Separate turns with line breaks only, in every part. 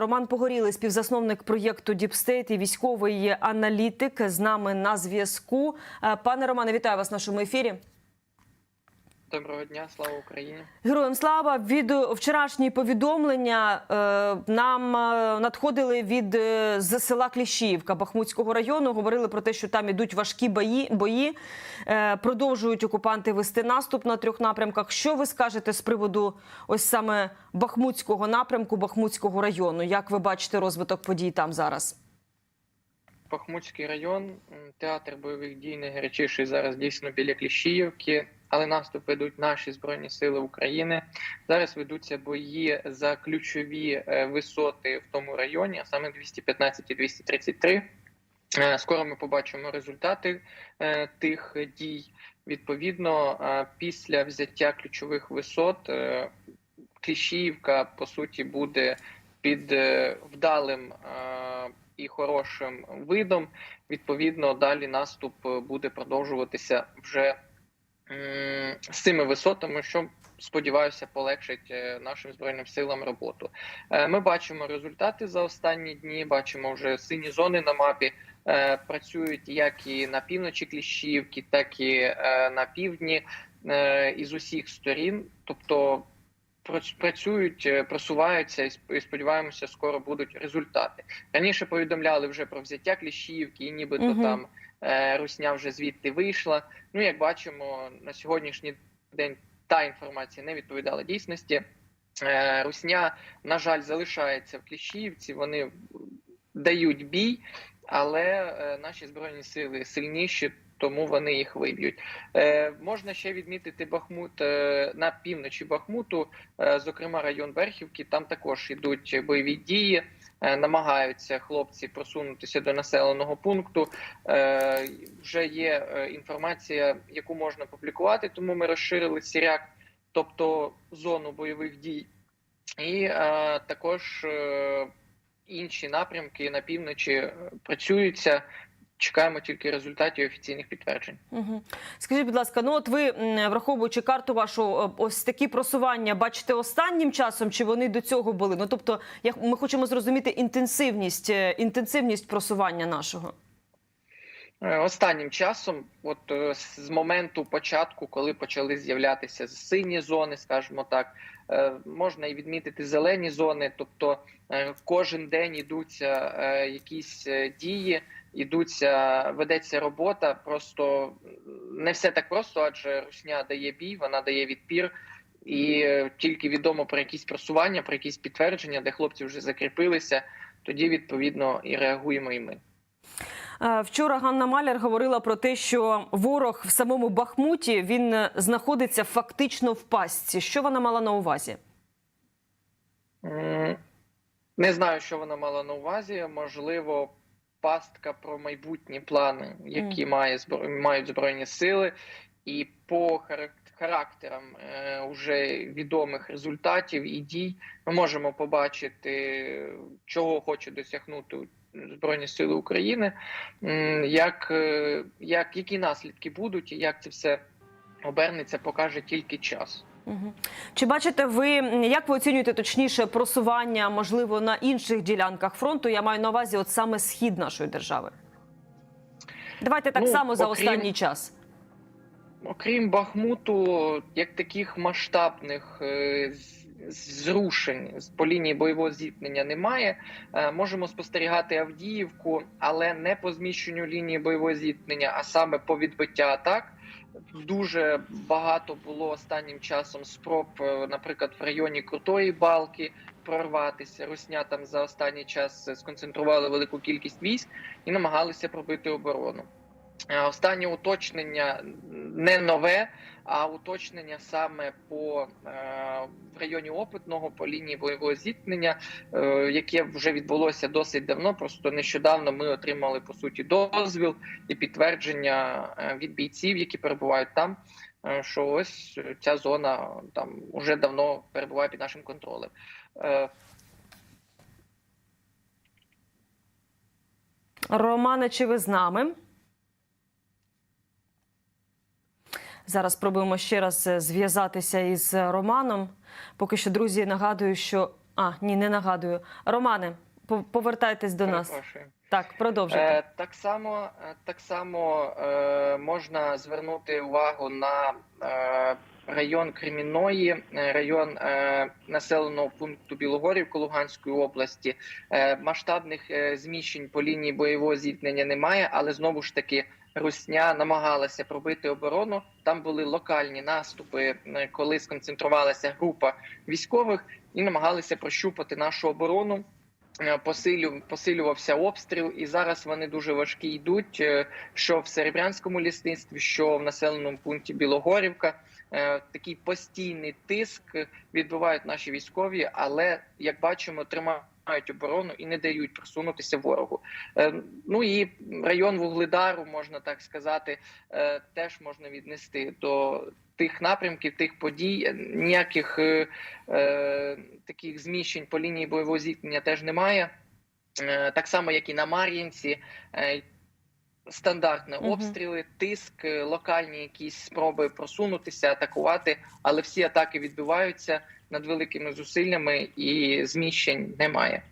Роман Погорілий, співзасновник проєкту Діпстейт і військовий аналітик з нами на зв'язку. Е, Пане Романе, вітаю вас в нашому ефірі.
Доброго дня, слава Україні.
Героям слава від вчорашні повідомлення е, нам е, надходили від е, з села Кліщіївка Бахмутського району. Говорили про те, що там ідуть важкі бої. бої. Е, продовжують окупанти вести наступ на трьох напрямках. Що ви скажете з приводу ось саме Бахмутського напрямку, Бахмутського району? Як ви бачите розвиток подій там зараз?
Бахмутський район, театр бойових дій найгарячіший зараз дійсно біля Кліщіївки, але наступ ведуть наші збройні сили України. Зараз ведуться бої за ключові е, висоти в тому районі, а саме 215 і 233. Е, Скоро ми побачимо результати е, тих дій. Відповідно, після взяття ключових висот Кліщіївка по суті буде під вдалим і хорошим видом. Відповідно, далі наступ е, буде продовжуватися вже з цими висотами, що сподіваюся, полегшить е, нашим збройним силам роботу. Е, Ми бачимо результати за останні дні. Бачимо вже сині зони на мапі. Працюють як і на півночі Кліщівки, так і на півдні із усіх сторін. Тобто працюють, е, просуваються і сп- і сподіваємося, скоро будуть результати. Раніше повідомляли вже про взяття Кліщіївки, і нібито
Мгм.
там е, Русня вже звідти вийшла. Ну, як бачимо, на сьогоднішній день та інформація не відповідала дійсності. Е, Русня, на жаль, залишається в Кліщіївці. Вони дають бій, але е, наші збройні сили сильніші, тому вони їх виб'ють. Е, можна ще відмітити Бахмут е, на півночі Бахмуту, е, зокрема район Верхівки. Там також йдуть бойові дії. е, Намагаються хлопці просунутися до населеного пункту. Е, вже є е, інформація, яку можна публікувати, тому ми розширили сіряк, тобто зону бойових дій, і е, також е, інші напрямки на півночі е, працюються. Чекаємо тільки результатів офіційних підтверджень.
Угу. Скажіть, будь ласка, ну от ви враховуючи карту вашу, е, ось такі просування бачите останнім часом, чи вони до цього були? Ну тобто, як ми хочемо зрозуміти інтенсивність, е, інтенсивність просування нашого.
Останнім часом, от з моменту початку, коли почали з'являтися сині зони, скажімо так, можна і відмітити зелені зони, тобто е, кожен день ідуться е, якісь е, дії, ідуться, ведеться робота. Просто не все так просто, адже русня дає бій, вона дає відпір. І е, тільки відомо про якісь просування, про якісь підтвердження, де хлопці вже закріпилися, тоді відповідно і реагуємо і ми.
Е, Вчора Ганна Маляр говорила про те, що ворог в самому Бахмуті він е, знаходиться фактично в пастці. Що вона мала на увазі?
Не знаю, що вона мала на увазі. Можливо, пастка про майбутні плани, які має мають збройні сили, і по характерам е, уже відомих результатів і дій ми можемо побачити, чого хоче досягнути Збройні Сили України, як, е, як які наслідки будуть, і як це все обернеться, покаже тільки час.
Угу. Чи бачите ви, як ви оцінюєте точніше просування, можливо, на інших ділянках фронту? Я маю на увазі, от саме схід нашої держави. Давайте так
Ну,
само за останній час.
Окрім Бахмуту, як таких масштабних е, зрушень по лінії бойового зіткнення немає. Е, Можемо спостерігати Авдіївку, але не по зміщенню лінії бойового зіткнення, а саме по відбиття атак. Дуже багато було останнім часом спроб, е, наприклад, в районі Крутої Балки прорватися. Русня там за останній час е, сконцентрували велику кількість військ і намагалися пробити оборону. Останнє уточнення не нове, а уточнення саме по е, в районі опитного по лінії бойового зіткнення, е, яке вже відбулося досить давно. Просто нещодавно ми отримали по суті дозвіл і підтвердження е, від бійців, які перебувають там. Що ось ця зона там уже давно перебуває під нашим контролем.
Романе, чи ви з нами? Зараз спробуємо ще раз е, зв'язатися із Романом. Поки що, друзі, нагадую, що А, ні, не нагадую. Романе, по- повертайтесь до нас. Так, продовжуйте.
Е, так само, е, так само е, можна звернути увагу на е, район Кремінної, е, район е, населеного пункту Білогорівка Луганської області. Е, масштабних е, зміщень по лінії бойового зіткнення немає, але знову ж таки. Русня намагалася пробити оборону. Там були локальні наступи, е, коли сконцентрувалася група військових і намагалися прощупати нашу оборону. Е, Посилю, посилювався обстріл, і зараз вони дуже важкі йдуть. е, Що в Серебрянському лісництві, що в населеному пункті Білогорівка. Такий постійний тиск відбувають наші військові, але як бачимо, тримають оборону і не дають просунутися ворогу. Е, Ну і район Вугледару, можна так сказати, е, теж можна віднести до тих напрямків, тих подій. Ніяких е, таких зміщень по лінії бойового зіткнення теж немає. Е, Так само, як і на Мар'їнці. Е, Стандартні обстріли, тиск, локальні якісь спроби просунутися, атакувати, але всі атаки відбиваються над великими зусиллями і зміщень немає.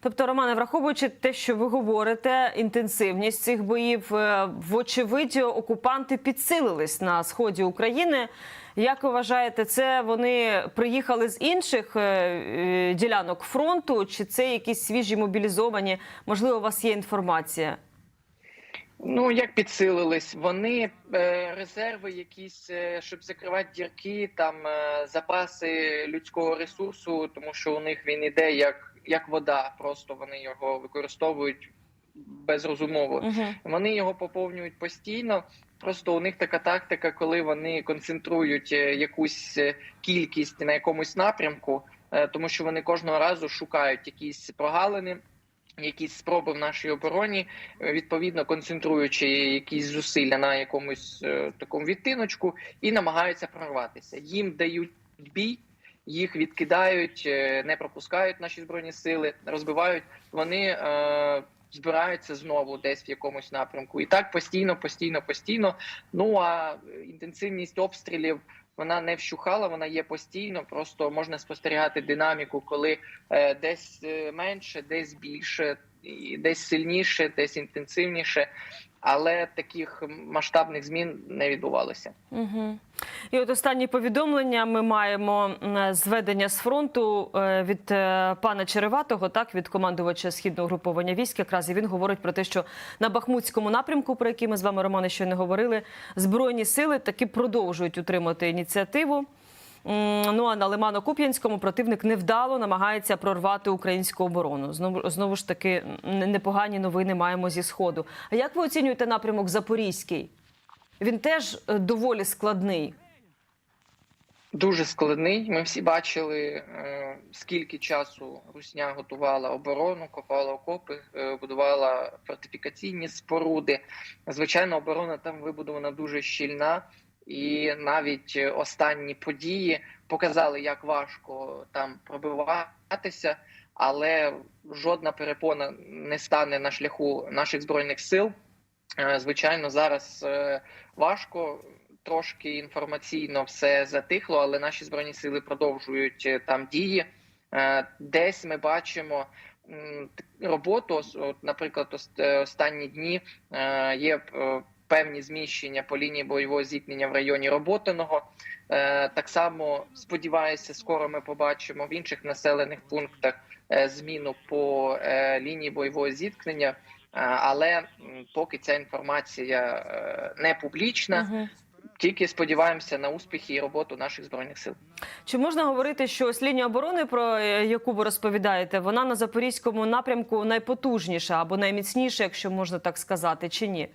Тобто, Романе, враховуючи те, що ви говорите, інтенсивність цих боїв, е, вочевидь, окупанти підсилились на сході України. Як ви вважаєте, це вони приїхали з інших е, е, ділянок фронту, чи це якісь свіжі мобілізовані? Можливо, у вас є інформація?
Ну як підсилились, вони е, резерви, якісь, е, щоб закривати дірки, там е, запаси людського ресурсу, тому що у них він іде як, як вода, просто вони його використовують безрозумово.
Угу.
Вони його поповнюють постійно. Просто у них така тактика, коли вони концентрують якусь кількість на якомусь напрямку, тому що вони кожного разу шукають якісь прогалини, якісь спроби в нашій обороні, е, відповідно концентруючи якісь зусилля на якомусь е, такому відтиночку і намагаються прорватися. Їм дають бій. Їх відкидають, е, не пропускають наші збройні сили, розбивають. Вони е, збираються знову десь в якомусь напрямку. І так постійно, постійно, постійно. Ну а інтенсивність обстрілів вона не вщухала, вона є постійно. Просто можна спостерігати динаміку, коли е, десь е, менше, десь більше, десь сильніше, десь інтенсивніше. Але таких масштабних змін не відбувалося.
Угу. І от останні повідомлення ми маємо зведення з фронту е, від е, пана Череватого, так від командувача східного груповання військ. Якраз і він говорить про те, що на Бахмутському напрямку, про який ми з вами Романе ще не говорили, збройні сили таки продовжують утримати ініціативу. Ну а на Лимано-Куп'янському противник невдало намагається прорвати українську оборону. Знову знову ж таки непогані новини маємо зі сходу. А як ви оцінюєте напрямок Запорізький? Він теж е, доволі складний.
Дуже складний. Ми всі бачили, е, скільки часу Русня готувала оборону, копала окопи, е, будувала фортифікаційні споруди. Звичайно, оборона там вибудована дуже щільна, і навіть е, останні події показали, як важко там пробиватися, але жодна перепона не стане на шляху наших збройних сил. Е, Звичайно, зараз е, важко. Трошки інформаційно все затихло, але наші збройні сили продовжують там дії. Десь ми бачимо роботу. От, наприклад, останні дні є певні зміщення по лінії бойового зіткнення в районі Роботиного. Е, Так само сподіваюся, скоро ми побачимо в інших населених пунктах е, зміну по е, лінії бойового зіткнення. Але поки ця інформація не публічна,
Мгм.
тільки сподіваємося на успіхи і роботу наших збройних сил.
Чи можна говорити, що ось лінія оборони, про яку ви розповідаєте, вона на запорізькому напрямку найпотужніша або найміцніша, якщо можна так сказати, чи ні?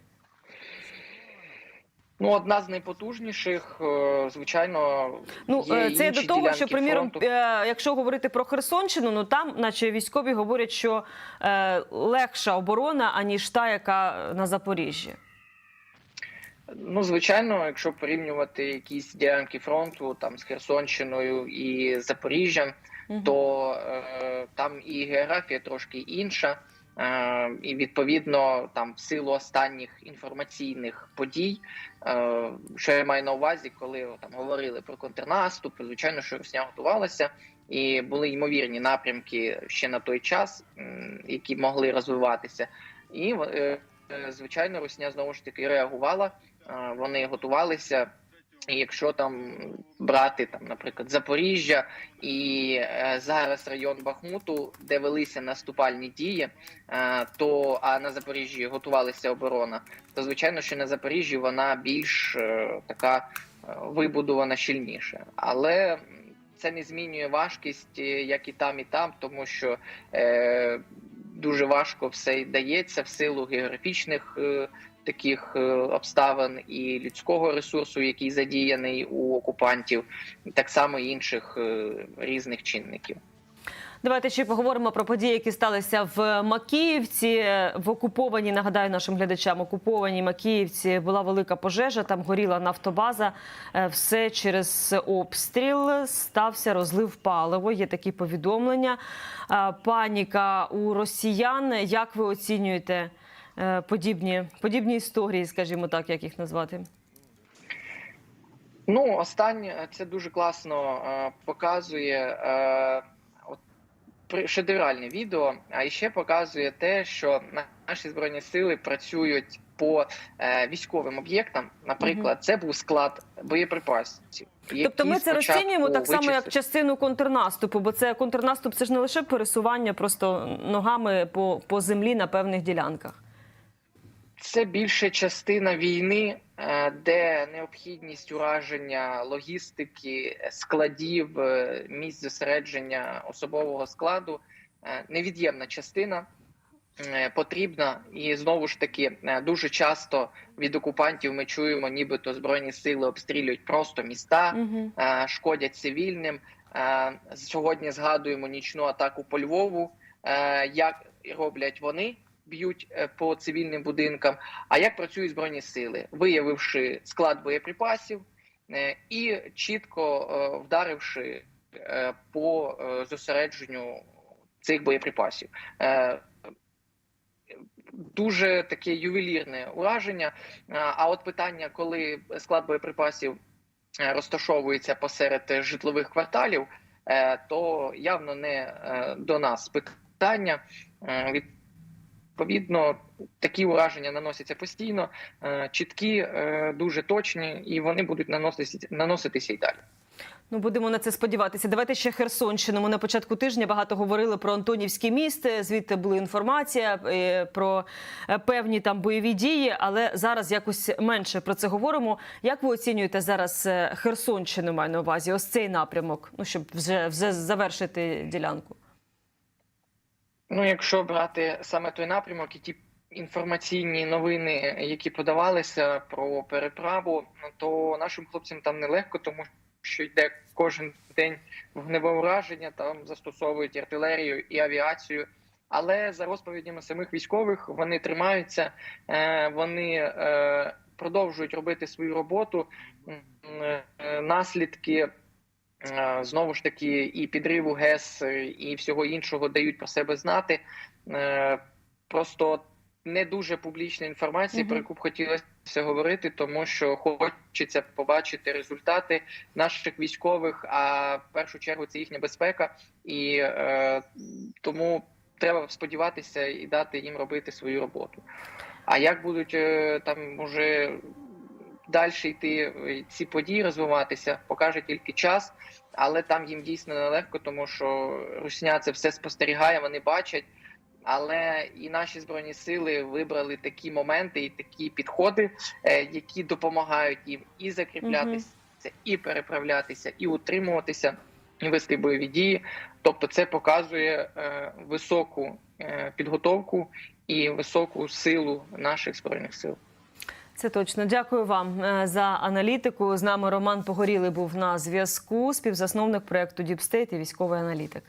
Ну, одна з найпотужніших, е, звичайно,
Ну
є
е, це
інші
до того, що приміром,
фронту.
е, якщо говорити про Херсонщину, ну там, наче військові говорять, що е, легша оборона аніж та, яка на Запоріжжі.
Ну, звичайно, якщо порівнювати якісь ділянки фронту там з Херсонщиною і Запоріжжям,
Мгм.
то е, там і географія трошки інша. Е, і відповідно там в силу останніх інформаційних подій, е, що я маю на увазі, коли там говорили про контрнаступ, звичайно, що Росія готувалася, і були ймовірні напрямки ще на той час, які могли розвиватися. І е, звичайно, Русня знову ж таки реагувала. Вони готувалися. Якщо там брати там, наприклад, Запоріжжя і е, зараз район Бахмуту, де велися наступальні дії, е, то а на Запоріжжі готувалася оборона, то звичайно, що на Запоріжжі вона більш е, така е, вибудована щільніше, але це не змінює важкість, е, як і там, і там, тому що е, дуже важко все дається в силу географічних. Е, Таких е, обставин і людського ресурсу, який задіяний у окупантів, так само інших е, різних чинників.
Давайте ще поговоримо про події, які сталися в Макіївці. В окупованій, нагадаю нашим глядачам, окупованій Макіївці була велика пожежа. Там горіла нафтобаза. Е, Все через обстріл стався розлив паливо. Є такі повідомлення. Паніка у росіян. Як ви оцінюєте подібні, подібні історії, скажімо так, як їх назвати?
Ну, останнє це дуже класно е, показує е, от, шедевральне відео, а ще показує те, що наші збройні сили працюють по е, військовим об'єктам. Наприклад, це був склад боєприпасів.
Тобто ми це розцінюємо так само, як частину контрнаступу, бо це контрнаступ це ж не лише пересування просто ногами по, по землі на певних ділянках.
Це більше частина війни, е, де необхідність ураження логістики, е, складів, е, місць зосередження особового складу невід'ємна частина. Потрібна і знову ж таки дуже часто від окупантів ми чуємо, нібито збройні сили обстрілюють просто міста,
Угу.
шкодять цивільним. Сьогодні згадуємо нічну атаку по Львову. Як роблять вони? Б'ють е, по цивільним будинкам. А як працюють збройні сили, виявивши склад боєприпасів е, і чітко е, вдаривши по зосередженню цих боєприпасів. Дуже таке ювелірне ураження. А, от питання, коли склад боєприпасів розташовується посеред житлових кварталів, то явно не до нас питання. Е, Відповідно, такі ураження наносяться постійно, е, чіткі, е, дуже точні, і вони будуть наноситися, наноситися і далі.
Ну, будемо на це сподіватися. Давайте ще Херсонщину. Ми на початку тижня багато говорили про Антонівське місто. Звідти була інформація е, про е, певні там бойові дії, але зараз якось менше про це говоримо. Як ви оцінюєте зараз е, Херсонщину? Маю на увазі, ось цей напрямок, ну щоб вже, вже завершити ділянку.
Ну, якщо брати саме той напрямок і ті інформаційні новини, які подавалися про переправу, ну, то нашим хлопцям там нелегко, тому що йде кожен день вогневе ураження, там застосовують артилерію і авіацію. Але за розповідями самих військових вони тримаються, е, вони е, продовжують робити свою роботу. Е, Наслідки знову ж таки і підриву ГЕС, е, і всього іншого дають про себе знати. Е, Просто не дуже публічна інформація, про яку б хотілося говорити, тому що хочеться побачити результати наших військових. А в першу чергу це їхня безпека, і е, тому треба сподіватися і дати їм робити свою роботу. А як будуть е, там уже далі йти е, ці події розвиватися, покаже тільки час, але там їм дійсно нелегко, тому що Русня це все спостерігає, вони бачать. Але і наші збройні сили вибрали такі моменти і такі підходи, е, які допомагають їм і закріплятися, і переправлятися, і утримуватися, і вести бойові дії. Тобто, це показує е, високу підготовку і високу силу наших збройних сил.
Це точно. Дякую вам е, за аналітику. З нами Роман Погорілий був на зв'язку, співзасновник проекту Діпстейт і військовий аналітик.